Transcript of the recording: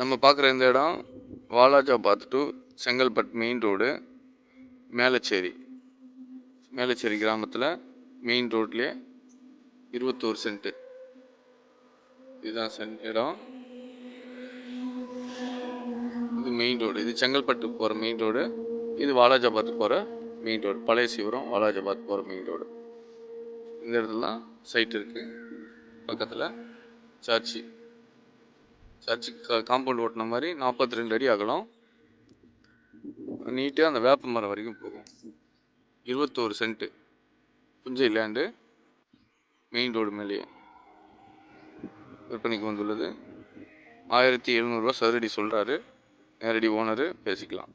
நம்ம பார்க்குற இந்த இடம் Walajabad to Chengalpattu main road Melacheri. Melacheri கிராமத்தில் மெயின் ரோட்லேயே இருபத்தோரு சென்ட்டு இதுதான் சென் இடம். இது மெயின் ரோடு இது செங்கல்பட்டு போகிற மெயின் ரோடு இது வாலாஜாபாத் போகிற மெயின் ரோடு பழைய சிவரம் வாலாஜாபாத் போகிற மெயின் ரோடு இந்த இடத்துல தான் சைட் இருக்குது பக்கத்தில் சர்ச்சு. சர்ச்சுக்கு காம்பவுண்ட் ஓட்டின மாதிரி நாற்பத்தி ரெண்டு அடி அகலம். நீட்டாக அந்த வேப்ப மரம் வரைக்கும் போகும். இருபத்தோரு சென்ட்டு. புஞ்சை லேண்டு மெயின் ரோடு மேலேயே விற்பனைக்கு வந்துள்ளது. ஆயிரத்தி எழுநூறுவா சதுரடி சொல்கிறாரு நேரடி ஓனரு பேசிக்கலாம்.